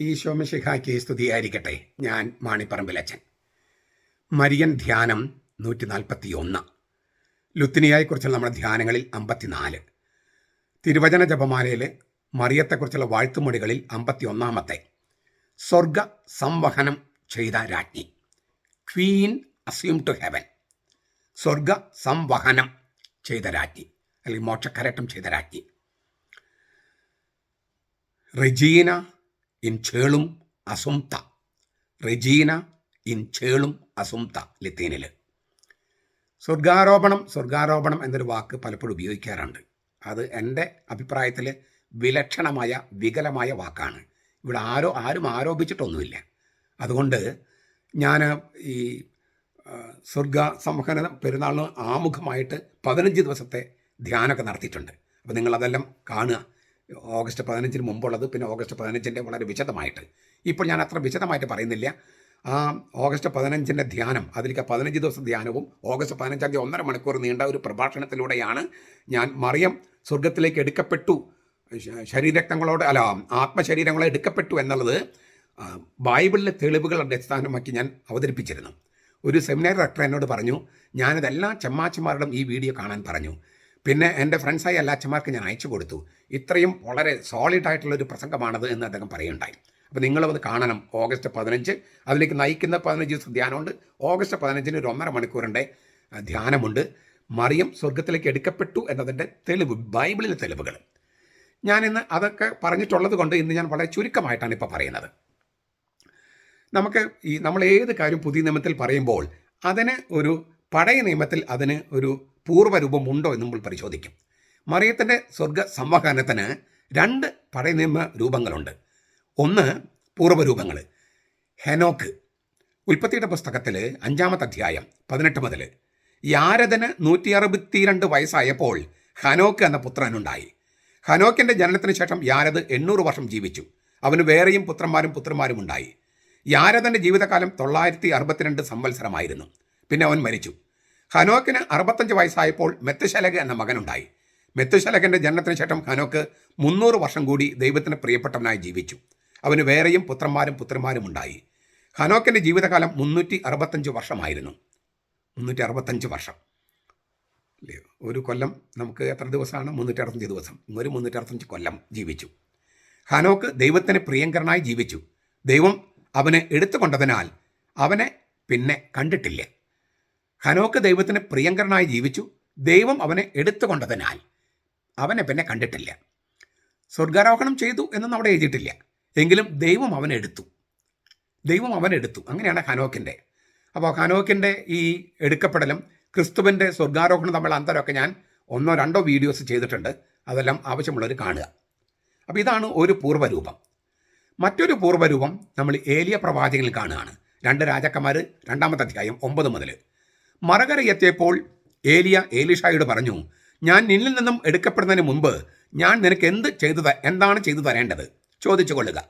ഈശോമിശിഹായ്ക്ക് സ്തുതിയായിരിക്കട്ടെ ഞാൻ മാണിപ്പറമ്പിലച്ചൻ മരിയൻ ധ്യാനം നൂറ്റി നാൽപ്പത്തി ഒന്ന് ലുത്തിനിയായെക്കുറിച്ചുള്ള നമ്മുടെ ധ്യാനങ്ങളിൽ അമ്പത്തിനാല്. തിരുവചന ജപമാലയിലെ മറിയത്തെക്കുറിച്ചുള്ള വാഴ്ത്തുമൊഴികളിൽ അമ്പത്തി ഒന്നാമത്തെ സ്വർഗ സംവഹനം ചെയ്ത രാജ്ഞി. Queen assume to heaven. സ്വർഗ സംവഹനം ചെയ്ത രാജ്ഞി. അല്ലെങ്കിൽ മോക്ഷക്കരട്ടം ചെയ്ത രാജ്ഞി. റെജീന ഇൻ ചേളും അസുംത. റെജീന ഇൻ ചേളും അസുംത ലിത്തീനിൽ. സ്വർഗാരോപണം സ്വർഗാരോപണം എന്നൊരു വാക്ക് പലപ്പോഴും ഉപയോഗിക്കാറുണ്ട്. അത് എന്റെ അഭിപ്രായത്തിൽ വിലക്ഷണമായ വികലമായ വാക്കാണ്. ഇവിടെ ആരോ ആരും ആരോപിച്ചിട്ടൊന്നുമില്ല. അതുകൊണ്ട് ഞാൻ ഈ സ്വർഗ സംഹന പെരുന്നാളിന് ആമുഖമായിട്ട് പതിനഞ്ച് ദിവസത്തെ ധ്യാനമൊക്കെ നടത്തിയിട്ടുണ്ട്. അപ്പോൾ നിങ്ങളതെല്ലാം കാണുക. ഓഗസ്റ്റ് പതിനഞ്ചിന് മുമ്പുള്ളത് പിന്നെ ഓഗസ്റ്റ് പതിനഞ്ചിന്റെ വളരെ വിശദമായിട്ട്. ഇപ്പോൾ ഞാൻ അത്ര വിശദമായിട്ട് പറയുന്നില്ല. ആ ഓഗസ്റ്റ് പതിനഞ്ചിന്റെ ധ്യാനം അതിലേക്ക് പതിനഞ്ച് ദിവസം ധ്യാനവും ഓഗസ്റ്റ് പതിനഞ്ചാം തീയതി ഒന്നര മണിക്കൂർ നീണ്ട ഒരു പ്രഭാഷണത്തിലൂടെയാണ് ഞാൻ മറിയം സ്വർഗത്തിലേക്ക് എടുക്കപ്പെട്ടു. ശരീരക്തങ്ങളോട് അല്ല ആത്മശരീരങ്ങളെ എടുക്കപ്പെട്ടു എന്നുള്ളത് ബൈബിളിലെ തെളിവുകൾ അടിസ്ഥാനമാക്കി ഞാൻ അവതരിപ്പിച്ചിരുന്നു. ഒരു സെമിനാർ ഡയറക്ടർ എന്നോട് പറഞ്ഞു ഞാനിതെല്ലാ എല്ലാ ചെമ്മാച്ചന്മാരുടെയും ഈ വീഡിയോ കാണാൻ പറഞ്ഞു. പിന്നെ എന്റെ ഫ്രണ്ട്സായി എല്ലാ ഞാൻ അയച്ചു കൊടുത്തു. ഇത്രയും വളരെ സോളിഡ് ആയിട്ടുള്ള ഒരു പ്രസംഗമാണത് എന്ന് അദ്ദേഹം പറയുണ്ടായി അപ്പോൾ നിങ്ങളും അത് കാണണം. ഓഗസ്റ്റ് പതിനഞ്ച് അതിലേക്ക് നയിക്കുന്ന പതിനഞ്ച് ദിവസം ധ്യാനമുണ്ട്. ഓഗസ്റ്റ് പതിനഞ്ചിന് ഒരു ഒന്നര മണിക്കൂറിന്റെ ധ്യാനമുണ്ട്. മറിയം സ്വർഗത്തിലേക്ക് എടുക്കപ്പെട്ടു എന്നതിന്റെ തെളിവ് ബൈബിളിലെ തെളിവുകൾ. ഞാൻ ഞാനിന്ന് അതൊക്കെ പറഞ്ഞിട്ടുള്ളത് കൊണ്ട് ഇന്ന് ഞാൻ വളരെ ചുരുക്കമായിട്ടാണ് ഇപ്പോൾ പറയുന്നത്. നമുക്ക് ഈ നമ്മൾ ഏത് കാര്യം പുതിയ നിയമത്തിൽ പറയുമ്പോൾ അതിന് ഒരു പഴയ നിയമത്തിൽ അതിന് ഒരു പൂർവരൂപം ഉണ്ടോ എന്ന് നമ്മൾ പരിശോധിക്കും. മറിയത്തിന്റെ സ്വർഗ സംവഹനത്തിന് രണ്ട് പഴയ നിയമ രൂപങ്ങളുണ്ട്. ഒന്ന് പൂർവരൂപങ്ങൾ ഹെനോക്ക് ഉൽപ്പത്തിയുടെ പുസ്തകത്തിൽ അഞ്ചാമത്തെ അധ്യായം പതിനെട്ട് മുതൽ യാരദന് നൂറ്റി അറുപത്തിരണ്ട് വയസ്സായപ്പോൾ ഹനോക്ക് എന്ന പുത്രനുണ്ടായി. ഹനോക്കിന്റെ ജനനത്തിന് ശേഷം യാരദ് എണ്ണൂറ് വർഷം ജീവിച്ചു. അവന് വേറെയും പുത്രന്മാരും പുത്രന്മാരും ഉണ്ടായി. യാരദന്റെ ജീവിതകാലം തൊള്ളായിരത്തി അറുപത്തിരണ്ട് സംവത്സരമായിരുന്നു. പിന്നെ അവൻ മരിച്ചു. ഹനോക്കിന് അറുപത്തഞ്ച് വയസ്സായപ്പോൾ മെത്തുശലക് എന്ന മകനുണ്ടായി. മെത്തുശലകന്റെ ജനനത്തിന് ശേഷം ഹനോക്ക് മുന്നൂറ് വർഷം കൂടി ദൈവത്തിന് പ്രിയപ്പെട്ടവനായി ജീവിച്ചു. അവന് വേറെയും പുത്രന്മാരും പുത്രിമാരും ഉണ്ടായി. ഹനോക്കിന്റെ ജീവിതകാലം മുന്നൂറ്റി അറുപത്തഞ്ച് വർഷമായിരുന്നു. മുന്നൂറ്റി അറുപത്തഞ്ച് വർഷം. അല്ലേ? ഒരു കൊല്ലം നമുക്ക് എത്ര ദിവസമാണ്? മുന്നൂറ്റി അറുപത്തഞ്ച് ദിവസം. ഒരു മുന്നൂറ്റി അറുപത്തഞ്ച് കൊല്ലം ജീവിച്ചു. ഹനോക്ക് ദൈവത്തിന് പ്രിയങ്കരനായി ജീവിച്ചു. ദൈവം അവനെ എടുത്തുകൊണ്ടതിനാൽ അവനെ പിന്നെ കണ്ടിട്ടില്ല. ഹനോക്ക് ദൈവത്തിന് പ്രിയങ്കരനായി ജീവിച്ചു. ദൈവം അവനെ എടുത്തുകൊണ്ടതിനാൽ അവനെ പിന്നെ കണ്ടിട്ടില്ല. സ്വർഗാരോഹണം ചെയ്തു എന്നൊന്നും അവിടെ എഴുതിയിട്ടില്ല. എങ്കിലും ദൈവം അവനെ എടുത്തു. ദൈവം അവനെ എടുത്തു. അങ്ങനെയാണ് ഹനോക്കിന്റെ അപ്പോൾ ഹനോക്കിന്റെ ഈ എടുക്കപ്പെടലും ക്രിസ്തുവിന്റെ സ്വർഗാരോഹണം തമ്മിൽ അന്തരമൊക്കെ ഞാൻ ഒന്നോ രണ്ടോ വീഡിയോസ് ചെയ്തിട്ടുണ്ട്. അതെല്ലാം ആവശ്യമുള്ളവർ കാണുക. അപ്പോൾ ഇതാണ് ഒരു പൂർവരൂപം. മറ്റൊരു പൂർവരൂപം നമ്മൾ ഏലിയ പ്രവാചകനിൽ കാണുകയാണ്. രണ്ട് രാജാക്കന്മാർ രണ്ടാമത്തെ അധ്യായം ഒമ്പത് മുതൽ. മറകര എത്തിയപ്പോൾ ഏലിയ ഏലിഷായോട് പറഞ്ഞു ഞാൻ നിന്നിൽ നിന്നും എടുക്കപ്പെടുന്നതിന് മുമ്പ് ഞാൻ നിനക്ക് എന്ത് ചെയ്തു എന്താണ് ചെയ്തു തരേണ്ടത്? ചോദിച്ചു കൊള്ളുക.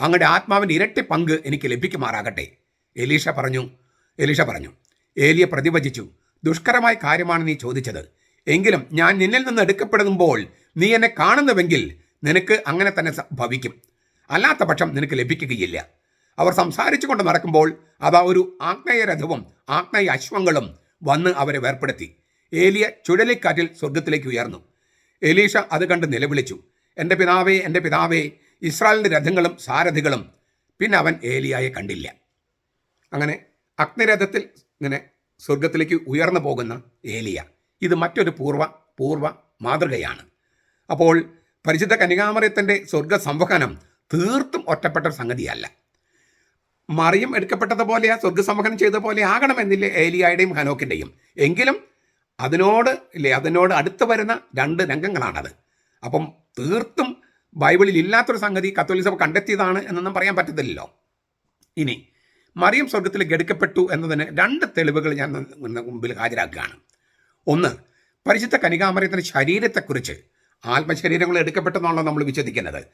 അങ്ങയുടെ ആത്മാവിന്റെ ഇരട്ടി പങ്ക് എനിക്ക് ലഭിക്കുമാറാകട്ടെ. എലീഷ പറഞ്ഞു എലീഷ പറഞ്ഞു ഏലിയ പ്രതിവചിച്ചു ദുഷ്കരമായ കാര്യമാണ് നീ ചോദിച്ചത്. എങ്കിലും ഞാൻ നിന്നിൽ നിന്ന് എടുക്കപ്പെടുമ്പോൾ നീ എന്നെ കാണുന്നുവെങ്കിൽ നിനക്ക് അങ്ങനെ തന്നെ സംഭവിക്കും. ഭവിക്കും അല്ലാത്ത പക്ഷം നിനക്ക് ലഭിക്കുകയില്ല. അവർ സംസാരിച്ചു കൊണ്ട് നടക്കുമ്പോൾ അവ ഒരു ആഗ്നേയരഥവും ആഗ്നേയ അശ്വങ്ങളും വന്ന് അവരെ വേർപ്പെടുത്തി. ഏലിയ ചുഴലിക്കാറ്റിൽ സ്വർഗത്തിലേക്ക് ഉയർന്നു. എലീഷ അത് കണ്ട് നിലവിളിച്ചു. എന്റെ പിതാവേ എന്റെ പിതാവേ ഇസ്രായേലിന്റെ രഥങ്ങളും സാരഥികളും പിന്നെ അവൻ ഏലിയായെ കണ്ടില്ല. അങ്ങനെ അഗ്നിരഥത്തിൽ ഇങ്ങനെ സ്വർഗത്തിലേക്ക് ഉയർന്നു പോകുന്ന ഏലിയ ഇത് മറ്റൊരു പൂർവ പൂർവ മാതൃകയാണ്. അപ്പോൾ പരിശുദ്ധ കനികാമറിയത്തിന്റെ സ്വർഗ സംവഹനം തീർത്തും ഒറ്റപ്പെട്ട സംഗതിയല്ല. മറിയം എടുക്കപ്പെട്ടതുപോലെ ആ സ്വർഗ സംവഹനം ചെയ്ത പോലെ ആകണമെന്നില്ലേ ഏലിയായുടെയും ഹനോക്കിന്റെയും എങ്കിലും അതിനോട് ഇല്ലേ അതിനോട് അടുത്ത് വരുന്ന രണ്ട് രംഗങ്ങളാണത്. അപ്പം തീർത്തും ബൈബിളിൽ ഇല്ലാത്തൊരു സംഗതി കത്തോലിക് സഭ കണ്ടെത്തിയതാണ് എന്നൊന്നും പറയാൻ പറ്റത്തില്ലല്ലോ. ഇനി മറിയം സ്വർഗത്തിലേക്ക് എടുക്കപ്പെട്ടു എന്നതിന് രണ്ട് തെളിവുകൾ ഞാൻ മുമ്പിൽ ഹാജരാക്കുകയാണ്. ഒന്ന് പരിശുദ്ധ കനികാമറിയത്തിന്റെ ശരീരത്തെക്കുറിച്ച് ആത്മശരീരങ്ങൾ എടുക്കപ്പെട്ടെന്നാണല്ലോ നമ്മൾ വിശ്വസിക്കുന്നത്.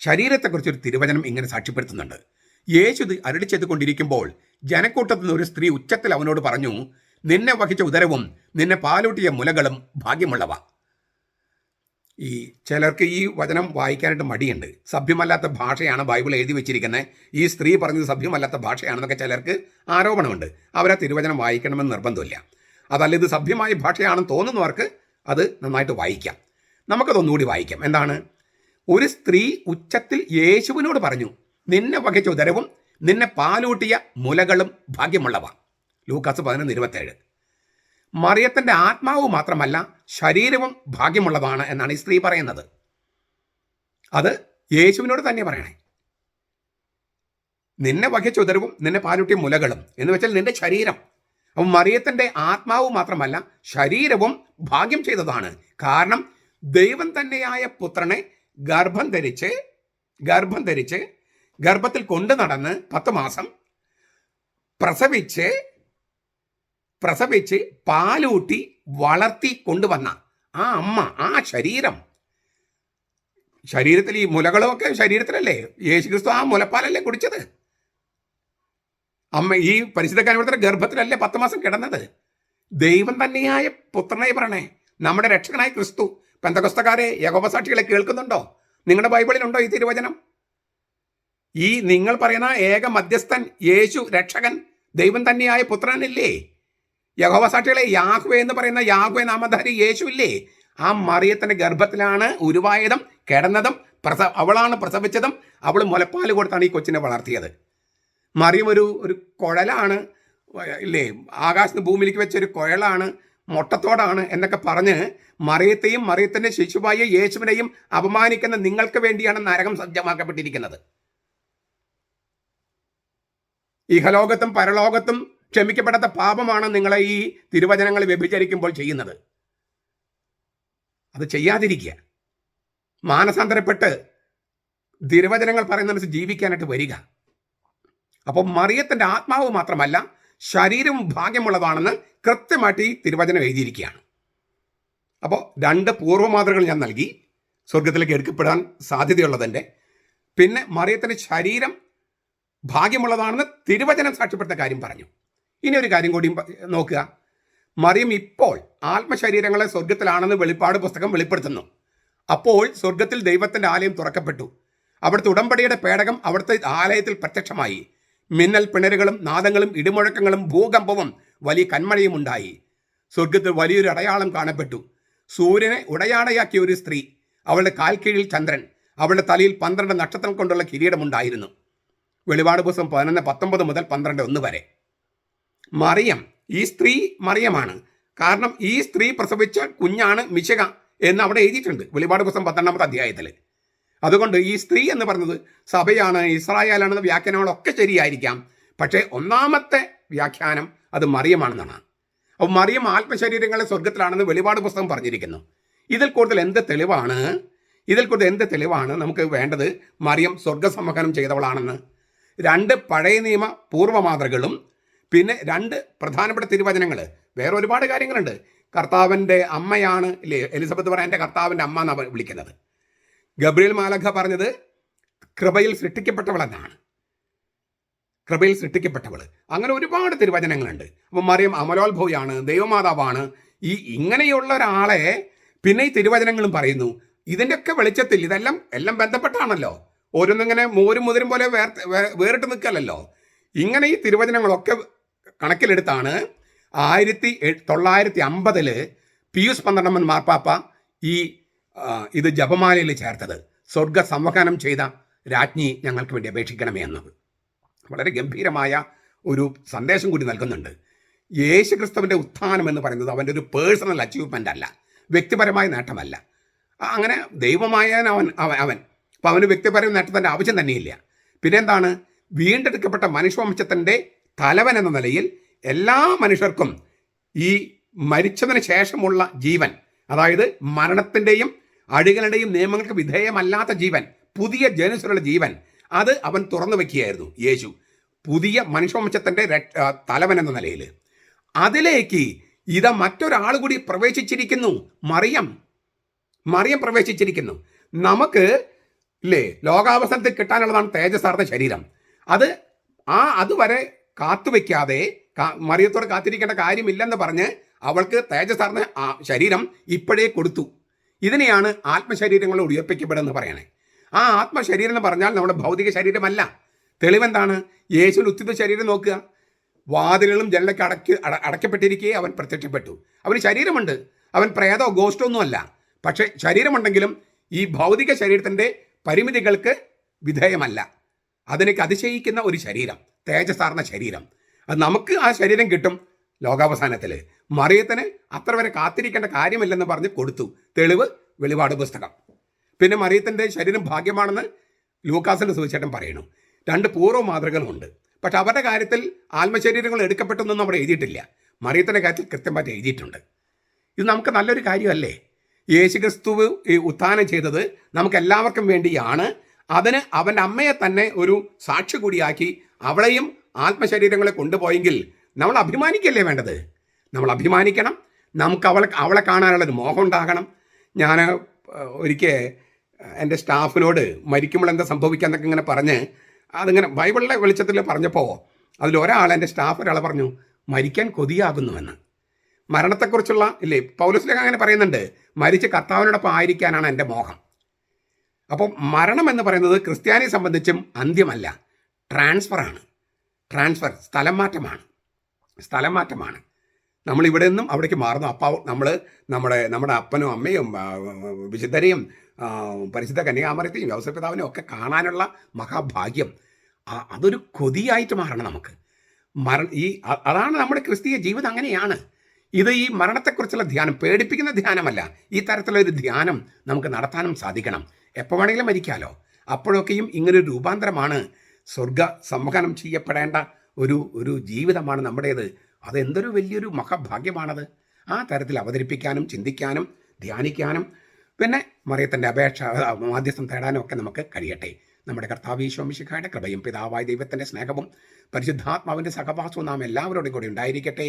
ശരീരത്തെക്കുറിച്ച് ഒരു തിരുവചനം ഇങ്ങനെ സാക്ഷ്യപ്പെടുത്തുന്നുണ്ട്. യേശു അരടി ചെയ്തുകൊണ്ടിരിക്കുമ്പോൾ ജനക്കൂട്ടത്തിൽ നിന്ന് ഒരു സ്ത്രീ ഉച്ചത്തിൽ അവനോട് പറഞ്ഞു നിന്നെ വഹിച്ച ഉദരവും നിന്നെ പാലൂട്ടിയ മുലകളും ഭാഗ്യമുള്ളവ. ഈ ചിലർക്ക് ഈ വചനം വായിക്കാനായിട്ട് മടിയുണ്ട്. സഭ്യമല്ലാത്ത ഭാഷയാണ് ബൈബിൾ എഴുതി വെച്ചിരിക്കുന്നത്. ഈ സ്ത്രീ പറഞ്ഞത് സഭ്യമല്ലാത്ത ഭാഷയാണെന്നൊക്കെ ചിലർക്ക് ആരോപണമുണ്ട്. അവരെ തിരുവചനം വായിക്കണമെന്ന് നിർബന്ധമില്ല. അതല്ല ഇത് സഭ്യമായ ഭാഷയാണെന്ന് തോന്നുന്നവർക്ക് അത് നന്നായിട്ട് വായിക്കാം. നമുക്കതൊന്നുകൂടി വായിക്കാം. എന്താണ്? ഒരു സ്ത്രീ ഉച്ചത്തിൽ യേശുവിനോട് പറഞ്ഞു നിന്നെ വഹിച്ച ഉദരവും നിന്നെ പാലൂട്ടിയ മുലകളും ഭാഗ്യമുള്ളവ. ലൂക്കാസ് പതിനൊന്ന് ഇരുപത്തേഴ്. മറിയത്തിന്റെ ആത്മാവ് മാത്രമല്ല ശരീരവും ഭാഗ്യമുള്ളതാണ് എന്നാണ് ഈ സ്ത്രീ പറയുന്നത്. അത് യേശുവിനോട് തന്നെ പറയണേ. നിന്നെ വഹിച്ച ഉദരവും നിന്നെ പാലൂട്ടിയ മുലകളും എന്ന് വെച്ചാൽ നിന്റെ ശരീരം. അപ്പം മറിയത്തിന്റെ ആത്മാവ് മാത്രമല്ല ശരീരവും ഭാഗ്യം ചെയ്തതാണ്. കാരണം ദൈവം തന്നെയായ പുത്രനെ ഗർഭം ധരിച്ച് ഗർഭം ധരിച്ച് ഗർഭത്തിൽ കൊണ്ടു നടന്ന് പത്ത് മാസം പ്രസവിച്ച് പ്രസവിച്ച് പാലൂട്ടി വളർത്തി കൊണ്ടുവന്ന ആ അമ്മ ആ ശരീരം. ശരീരത്തിൽ ഈ മുലകളുമൊക്കെ ശരീരത്തിലല്ലേ? യേശുക്രിസ്തു ആ മുലപ്പാലല്ലേ കുടിച്ചത്? അമ്മ ഈ പരിശുദ്ധ കനുവൃത്തിന്റെ ഗർഭത്തിലല്ലേ പത്ത് മാസം കിടന്നത്? ദൈവം തന്നെയായ പുത്രനെ പറയണേ. നമ്മുടെ രക്ഷകനായ ക്രിസ്തു. പെന്തകൊസ്തക്കാരെ യഹോപസാക്ഷികളെ കേൾക്കുന്നുണ്ടോ? നിങ്ങളുടെ ബൈബിളിലുണ്ടോ ഈ തിരുവചനം? ഈ നിങ്ങൾ പറയുന്ന ഏക മധ്യസ്ഥൻ യേശു രക്ഷകൻ ദൈവം തന്നെയായ പുത്രനില്ലേ? യാഹ്വേ എന്ന് പറയുന്ന യാഹ്വേ നാമധാരി യേശു ഇല്ലേ ആ മറിയത്തിന്റെ ഗർഭത്തിലാണ് ഉരുവായതും കിടന്നതും പ്രസവ അവളാണ് പ്രസവിച്ചതും അവൾ മുലപ്പാൽ കൊടുത്താണ് ഈ കൊച്ചിനെ വളർത്തിയത്. മറിയം ഒരു ഒരു കുഴലാണ് ഇല്ലേ? ആകാശത്ത് ഭൂമിയിലേക്ക് വെച്ചൊരു കുഴലാണ് മൊട്ടത്തോടാണ് എന്നൊക്കെ പറഞ്ഞ് മറിയത്തെയും മറിയത്തിന്റെ ശിശുവായ യേശുവിനെയും അപമാനിക്കുന്ന നിങ്ങൾക്ക് വേണ്ടിയാണ് നരകം സജ്ജമാക്കപ്പെട്ടിരിക്കുന്നത്. ഇഹലോകത്തും പരലോകത്തും ക്ഷമിക്കപ്പെടാത്ത പാപമാണ് നിങ്ങളെ ഈ തിരുവചനങ്ങൾ വ്യഭിചരിക്കുമ്പോൾ ചെയ്യുന്നത്. അത് ചെയ്യാതിരിക്കുക. മാനസാന്തരപ്പെട്ട് തിരുവചനങ്ങൾ പറയുന്നതനുസരിച്ച് ജീവിക്കാനായിട്ട് വരിക. അപ്പോൾ മറിയത്തിന്റെ ആത്മാവ് മാത്രമല്ല ശരീരവും ഭാഗ്യമുള്ളതാണെന്ന് കൃത്യമായിട്ട് ഈ തിരുവചനം എഴുതിയിരിക്കുകയാണ്. അപ്പോൾ രണ്ട് പൂർവമാതൃകൾ ഞാൻ നൽകി. സ്വർഗത്തിലേക്ക് എടുക്കപ്പെടാൻ സാധ്യതയുള്ളതിന്റെ. പിന്നെ മറിയത്തിന്റെ ശരീരം ഭാഗ്യമുള്ളതാണെന്ന് തിരുവചനം സാക്ഷ്യപ്പെടുത്ത കാര്യം പറഞ്ഞു. ഇനി ഒരു കാര്യം കൂടി നോക്കുക. മറിയം ഇപ്പോൾ ആത്മശരീരങ്ങളെ സ്വർഗത്തിലാണെന്ന് വെളിപ്പാട് പുസ്തകം വെളിപ്പെടുത്തുന്നു. അപ്പോൾ സ്വർഗത്തിൽ ദൈവത്തിന്റെ ആലയം തുറക്കപ്പെട്ടു. അവിടുത്തെ ഉടമ്പടിയുടെ പേടകം അവിടുത്തെ ആലയത്തിൽ പ്രത്യക്ഷമായി. മിന്നൽ പിണരുകളും നാദങ്ങളും ഇടിമുഴക്കങ്ങളും ഭൂകമ്പവും വലിയ കന്മഴയും ഉണ്ടായി. സ്വർഗത്തിൽ വലിയൊരു അടയാളം കാണപ്പെട്ടു. സൂര്യനെ ഉടയാടയാക്കിയ ഒരു സ്ത്രീ അവളുടെ കാൽക്കീഴിൽ ചന്ദ്രൻ അവളുടെ തലയിൽ പന്ത്രണ്ട് നക്ഷത്രം കൊണ്ടുള്ള കിരീടമുണ്ടായിരുന്നു വെളിപാട് പുസ്തകം പതിനൊന്ന് പത്തൊമ്പത് മുതൽ പന്ത്രണ്ട് ഒന്ന് വരെ. മറിയം. ഈ സ്ത്രീ മറിയമാണ്. കാരണം ഈ സ്ത്രീ പ്രസവിച്ച കുഞ്ഞാണ് മിശക എന്ന് അവിടെ എഴുതിയിട്ടുണ്ട്. വെളിപാട് പുസ്തകം പന്ത്രണ്ടാമത്തെ അധ്യായത്തിൽ അതുകൊണ്ട് ഈ സ്ത്രീ എന്ന് പറഞ്ഞത് സഭയാണ് ഇസ്രായേലാണെന്ന വ്യാഖ്യാനങ്ങളൊക്കെ ശരിയായിരിക്കാം. പക്ഷേ ഒന്നാമത്തെ വ്യാഖ്യാനം അത് മറിയമാണെന്നാണ്. അപ്പോൾ മറിയം ആത്മശരീരങ്ങളെ സ്വർഗത്തിലാണെന്ന് വെളിപാട് പുസ്തകം പറഞ്ഞിരിക്കുന്നു. ഇതിൽ കൂടുതൽ എന്ത് തെളിവാണ്? ഇതിൽ കൂടുതൽ എന്ത് തെളിവാണ്? നമുക്ക് വേണ്ടത് മറിയം സ്വർഗസമ്മേളനം ചെയ്തവളാണെന്ന് രണ്ട് പഴയ നിയമ പൂർവ മാതൃകളും പിന്നെ രണ്ട് പ്രധാനപ്പെട്ട തിരുവചനങ്ങൾ. വേറെ ഒരുപാട് കാര്യങ്ങളുണ്ട്. കർത്താവിന്റെ അമ്മയാണ് ഇല്ലേ എലിസബത്ത് പറയാൻ എന്റെ കർത്താവിന്റെ അമ്മ എന്നാണ് വിളിക്കുന്നത്. ഗബ്രിയൽ മാലഖ പറഞ്ഞത് കൃപയിൽ സൃഷ്ടിക്കപ്പെട്ടവളെന്നാണ്. കൃപയിൽ സൃഷ്ടിക്കപ്പെട്ടവൾ അങ്ങനെ ഒരുപാട് തിരുവചനങ്ങളുണ്ട്. അപ്പം മറിയം അമലോത്ഭവയാണ് ദൈവമാതാവാണ്. ഈ ഇങ്ങനെയുള്ള ഒരാളെ പിന്നെ ഈ തിരുവചനങ്ങളും പറയുന്നു. ഇതിന്റെയൊക്കെ വെളിച്ചത്തിൽ ഇതെല്ലാം എല്ലാം ബന്ധപ്പെട്ടാണല്ലോ. ഓരോന്നിങ്ങനെ മോരും മുതിരും പോലെ വേർ വേറിട്ട് നിൽക്കലല്ലോ ഇങ്ങനെ ഈ തിരുവചനങ്ങളൊക്കെ കണക്കിലെടുത്താണ് ആയിരത്തി തൊള്ളായിരത്തി അമ്പതിൽ പിയൂസ് പന്ത്രണ്ടമ്മൻ മാർപ്പാപ്പ ഈ ഇത് ജപമാലയിൽ ചേർത്തത്. സ്വർഗ സംവഹനം ചെയ്ത രാജ്ഞി ഞങ്ങൾക്ക് വേണ്ടി അപേക്ഷിക്കണമേ എന്നത്. വളരെ ഗംഭീരമായ ഒരു സന്ദേശം കൂടി നൽകുന്നുണ്ട്. യേശു ക്രിസ്തുവിന്റെ ഉത്ഥാനം എന്ന് പറയുന്നത് അവന്റെ ഒരു പേഴ്സണൽ അച്ചീവ്മെന്റ് അല്ല. വ്യക്തിപരമായ നേട്ടമല്ല. അങ്ങനെ ദൈവമായ അവൻ അവൻ അപ്പം അവന് വ്യക്തിപരമായ നേട്ടത്തിന്റെ ആവശ്യം തന്നെയില്ല. പിന്നെ എന്താണ് വീണ്ടെടുക്കപ്പെട്ട മനുഷ്യവംശത്തിന്റെ തലവൻ എന്ന നിലയിൽ എല്ലാ മനുഷ്യർക്കും ഈ മരിച്ചതിന് ശേഷമുള്ള ജീവൻ അതായത് മരണത്തിന്റെയും അഴികളുടെയും നിയമങ്ങൾക്ക് വിധേയമല്ലാത്ത ജീവൻ പുതിയ ജനുസരുടെ ജീവൻ അത് അവൻ തുറന്നു വയ്ക്കുകയായിരുന്നു യേശു. പുതിയ മനുഷ്യവംശത്തിന്റെ തലവൻ എന്ന നിലയിൽ. അതിലേക്ക് ഇത മറ്റൊരാൾ കൂടി പ്രവേശിച്ചിരിക്കുന്നു. മറിയം. മറിയം പ്രവേശിച്ചിരിക്കുന്നു. നമുക്ക് ഇല്ലേ? ലോകാവസാനത്തിൽ കിട്ടാനുള്ളതാണ് തേജസാർന്ന ശരീരം. അത് ആ അതുവരെ കാത്തുവെക്കാതെ മറിയത്തോടെ കാത്തിരിക്കേണ്ട കാര്യമില്ലെന്ന് പറഞ്ഞ് അവൾക്ക് തേജസാർന്ന ശരീരം ഇപ്പോഴേ കൊടുത്തു. ഇതിനെയാണ് ആത്മശരീരങ്ങൾ ഉയർപ്പിക്കപ്പെടുന്നത് പറയണേ. ആ ആത്മശരീരം എന്ന് പറഞ്ഞാൽ നമ്മുടെ ഭൗതിക ശരീരമല്ല. തെളിവെന്താണ്? യേശുവിന് ഉത്തിത ശരീരം നോക്കുക. വാതിലുകളും ജനലൊക്കെ അടക്കി അട അടയ്ക്കപ്പെട്ടിരിക്കെ അവൻ പ്രത്യക്ഷപ്പെട്ടു. അവന് ശരീരമുണ്ട്. അവൻ പ്രേതോ ഗോസ്റ്റോ ഒന്നുമല്ല. പക്ഷേ ശരീരമുണ്ടെങ്കിലും ഈ ഭൗതിക ശരീരത്തിന്റെ പരിമിതികൾക്ക് വിധേയമല്ല. അതിനേക്ക് അതിശയിക്കുന്ന ഒരു ശരീരം തേജസാർന്ന ശരീരം. അത് നമുക്ക് ആ ശരീരം കിട്ടും ലോകാവസാനത്തിൽ മറിയത്തിന് അത്ര വരെ കാത്തിരിക്കേണ്ട കാര്യമില്ലെന്ന് പറഞ്ഞ് കൊടുത്തു. തെളിവ് വെളിപാട് പുസ്തകം. പിന്നെ മറിയത്തിന്റെ ശരീരം ഭാഗ്യമാണെന്ന് ലൂക്കാസിന്റെ സുവിശേഷം പറയുന്നു. രണ്ട് പൂർവ മാതൃകകളുണ്ട് പക്ഷെ അവരുടെ കാര്യത്തിൽ ആത്മശരീരങ്ങൾ എടുക്കപ്പെട്ടെന്നൊന്നും അവിടെ എഴുതിയിട്ടില്ല. മറിയത്തിന്റെ കാര്യത്തിൽ കൃത്യമായിട്ട് എഴുതിയിട്ടുണ്ട്. ഇത് നമുക്ക് നല്ലൊരു കാര്യമല്ലേ? യേശുക്രിസ്തുവ് ഉത്ഥാനം ചെയ്തത് നമുക്ക് എല്ലാവർക്കും വേണ്ടിയാണ്. അതിന് അവന്റെ അമ്മയെ തന്നെ ഒരു സാക്ഷി കൂടിയാക്കി അവളെയും ആത്മശരീരങ്ങളെ കൊണ്ടുപോയെങ്കിൽ നമ്മൾ അഭിമാനിക്കല്ലേ വേണ്ടത്? നമ്മൾ അഭിമാനിക്കണം. നമുക്ക് അവളെ അവളെ കാണാനുള്ളൊരു മോഹം ഉണ്ടാകണം. ഞാൻ ഒരിക്കൽ എന്റെ സ്റ്റാഫിനോട് മരിക്കുമ്പോൾ എന്താ സംഭവിക്കുക എന്നൊക്കെ ഇങ്ങനെ പറഞ്ഞ് അതിങ്ങനെ ബൈബിളിലെ വെളിച്ചത്തിൽ പറഞ്ഞപ്പോൾ അതിലൊരാൾ എന്റെ സ്റ്റാഫ് ഒരാൾ പറഞ്ഞു മരിക്കാൻ കൊതിയാകുന്നുവെന്ന്. മരണത്തെക്കുറിച്ചുള്ള ഇല്ലേ പൗലസിലൊക്കെ അങ്ങനെ പറയുന്നുണ്ട്. മരിച്ച് കർത്താവിനോടൊപ്പം ആയിരിക്കാനാണ് എന്റെ മോഹം. അപ്പോൾ മരണം എന്ന് പറയുന്നത് ക്രിസ്ത്യാനിയെ സംബന്ധിച്ചും അന്ത്യമല്ല. ട്രാൻസ്ഫറാണ് ട്രാൻസ്ഫർ സ്ഥലം മാറ്റമാണ്. സ്ഥലം മാറ്റമാണ്. നമ്മൾ ഇവിടെ നിന്നും അവിടേക്ക് മാറുന്നു. അപ്പോൾ നമ്മൾ നമ്മുടെ നമ്മുടെ അപ്പനും അമ്മയും വിശുദ്ധരെയും പരിശുദ്ധ കന്യാമരത്തെയും വ്യവസായപിതാവിനെയും ഒക്കെ കാണാനുള്ള മഹാഭാഗ്യം. അതൊരു കൊതിയായിട്ട് മാറണം നമുക്ക്. മര ഈ അതാണ് നമ്മുടെ ക്രിസ്തീയ ജീവിതം അങ്ങനെയാണ്. ഇത് ഈ മരണത്തെക്കുറിച്ചുള്ള ധ്യാനം പേടിപ്പിക്കുന്ന ധ്യാനമല്ല. ഈ തരത്തിലൊരു ധ്യാനം നമുക്ക് നടത്താനും സാധിക്കണം. എപ്പോൾ വേണമെങ്കിലും മരിക്കാലോ. അപ്പോഴൊക്കെയും ഇങ്ങനൊരു രൂപാന്തരമാണ് സ്വർഗ സംവഹനം ചെയ്യപ്പെടേണ്ട ഒരു ഒരു ജീവിതമാണ് നമ്മുടേത്. അതെന്തൊരു വലിയൊരു മഹാഭാഗ്യമാണത്. ആ തരത്തിൽ അവതരിപ്പിക്കാനും ചിന്തിക്കാനും ധ്യാനിക്കാനും പിന്നെ മറിയത്തിന്റെ അപേക്ഷ മാധ്യസ്ഥം തേടാനും ഒക്കെ നമുക്ക് കഴിയട്ടെ. നമ്മുടെ കർത്താവ് കർത്താവീശ്വമിശിഖായുടെ കൃപയും പിതാവായ ദൈവത്തിന്റെ സ്നേഹവും പരിശുദ്ധാത്മാവിന്റെ സഹവാസവും നാം എല്ലാവരോടും കൂടി ഉണ്ടായിരിക്കട്ടെ.